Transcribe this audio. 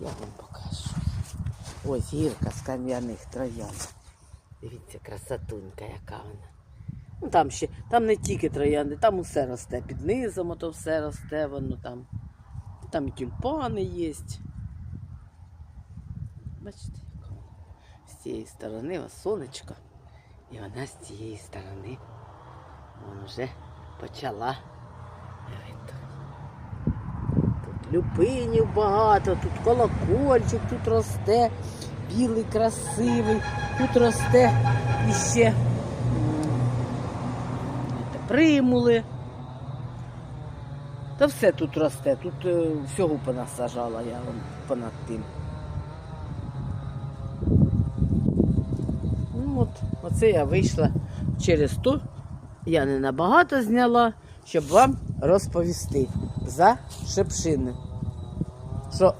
Я вам покажу. Ось гірка з кам'яних троянд. Дивіться, красотунька, яка вона. Ну, там ще, там не тільки троянди, там усе росте. Під низом ото все росте, воно там. Там і тюльпани є. Бачите, яка вона. З цієї сторони ось сонечко. І вона з цієї сторони. Вона вже почала. Видно. Тут люпинів багато, тут колокольчик, тут росте, білий, красивий, тут росте іще примули. Та все тут росте, тут е, всього понасажала я вон понад тим. Ну от, оце я вийшла через ту. Я не набагато зняла, щоб вам розповісти за шепшини. Що